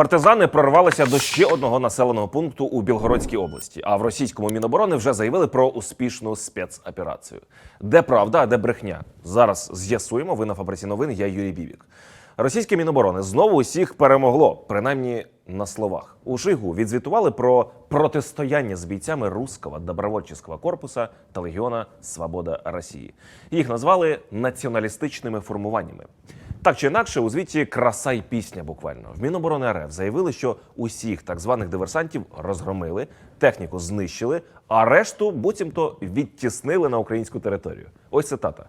Партизани прорвалися до ще одного населеного пункту у Білгородській області. А в російському міноборони вже заявили про успішну спецоперацію. Де правда, а де брехня? Зараз з'ясуємо. Ви на фабриці новин. Я Юрій Бівік. Російське міноборони знову усіх перемогло, принаймні на словах. У Шойгу відзвітували про протистояння з бійцями Руського добровольчого корпуса та легіона Свобода Росії. Їх назвали націоналістичними формуваннями. Так чи інакше, у звіті краса й пісня буквально. В Міноборони РФ заявили, що усіх так званих диверсантів розгромили, техніку знищили, а решту буцімто відтіснили на українську територію. Ось цитата.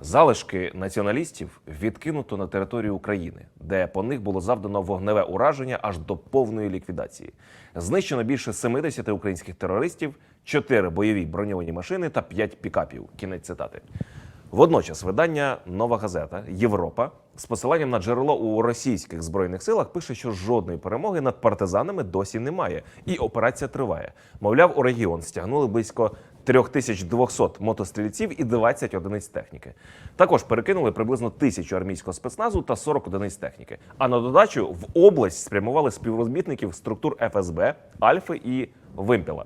Залишки націоналістів відкинуто на територію України, де по них було завдано вогневе ураження аж до повної ліквідації. Знищено більше 70 українських терористів, 4 бойові броньовані машини та 5 пікапів. Кінець цитати. Водночас видання Нова газета Європа з посиланням на джерело у російських збройних силах пише, що жодної перемоги над партизанами досі немає, і операція триває. Мовляв, у регіон стягнули близько 3200 мотострільців і 20 одиниць техніки. Також перекинули приблизно тисячу армійського спецназу та 40 одиниць техніки. А на додачу в область спрямували співробітників структур ФСБ, Альфи і Вимпела.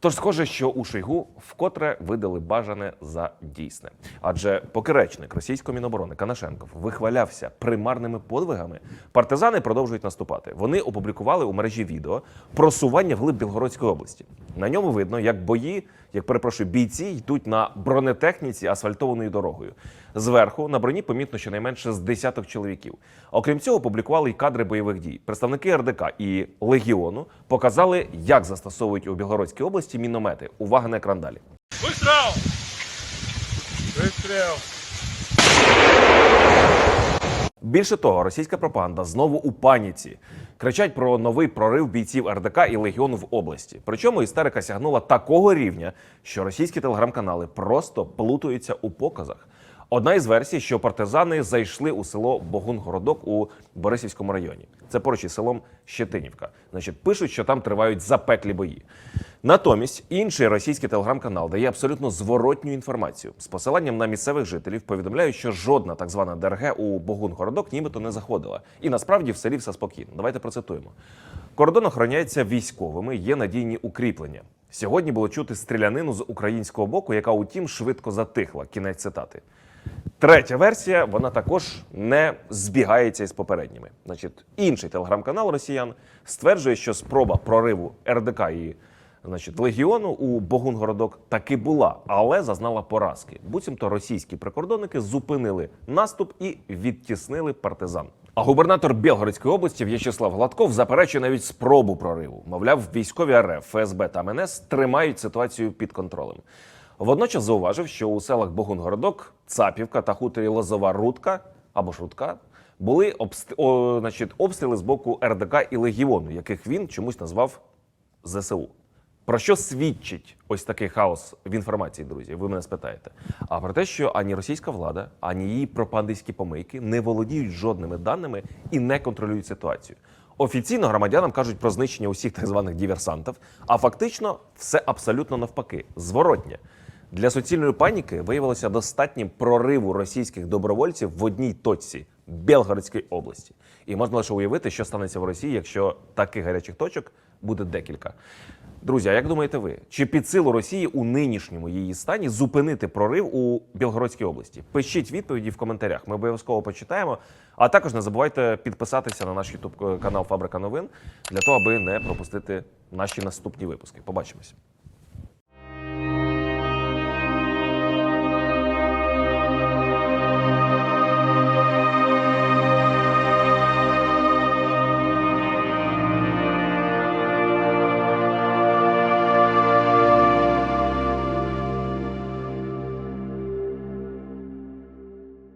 Тож схоже, що у Шойгу вкотре видали бажане за дійсне. Адже поки речник російської міноборони Канашенков вихвалявся примарними подвигами, партизани продовжують наступати. Вони опублікували у мережі відео просування вглиб Білгородської області. На ньому видно, як бої, як перепрошую, бійці йдуть на бронетехніці асфальтованою дорогою. Зверху на броні помітно щонайменше з десяток чоловіків. Окрім цього, публікували й кадри бойових дій. Представники РДК і Легіону показали, як застосовують у Білгородській області міномети. Увага на екран далі. Выстрел! Выстрел! Більше того, російська пропаганда знову у паніці. Кричать про новий прорив бійців РДК і легіону в області. Причому істерика сягнула такого рівня, що російські телеграм-канали просто плутаються у показах. Одна із версій, що партизани зайшли у село Богун-Городок у Борисівському районі. Це поруч із селом Щетинівка. Значить, пишуть, що там тривають запеклі бої. Натомість інший російський телеграм-канал дає абсолютно зворотню інформацію з посиланням на місцевих жителів. Повідомляють, що жодна так звана ДРГ у Богун-Городок нібито не заходила. І насправді в селі все спокійно. Давайте процитуємо. Кордон охороняється військовими, є надійні укріплення. Сьогодні було чути стрілянину з українського боку, яка утім швидко затихла. Кінець цитати. Третя версія, вона також не збігається із попередніми. Значить, інший телеграм-канал росіян стверджує, що спроба прориву РДК і значить, легіону у Богунгородок таки була, але зазнала поразки. Буцімто російські прикордонники зупинили наступ і відтіснили партизан. А губернатор Білгородської області В'ячеслав Гладков заперечує навіть спробу прориву. Мовляв, військові РФ, ФСБ та МНС тримають ситуацію під контролем. Водночас зауважив, що у селах Богунгородок, Цапівка та хуторі Лозова Рудка або ж Рудка були обст... о, значить, обстріли з боку РДК і Легіону, яких він чомусь назвав ЗСУ. Про що свідчить ось такий хаос в інформації, друзі? Ви мене спитаєте. А про те, що ані російська влада, ані її пропагандистські помийки не володіють жодними даними і не контролюють ситуацію. Офіційно громадянам кажуть про знищення усіх так званих диверсантів, а фактично все абсолютно навпаки, зворотнє. Для суцільної паніки виявилося достатнім прориву російських добровольців в одній точці Белгородської області. І можна лише уявити, що станеться в Росії, якщо таких гарячих точок буде декілька. Друзі, а як думаєте ви, чи під силу Росії у нинішньому її стані зупинити прорив у Білгородській області? Пишіть відповіді в коментарях. Ми обов'язково почитаємо. А також не забувайте підписатися на наш ютуб канал Фабрика новин для того, аби не пропустити наші наступні випуски. Побачимось.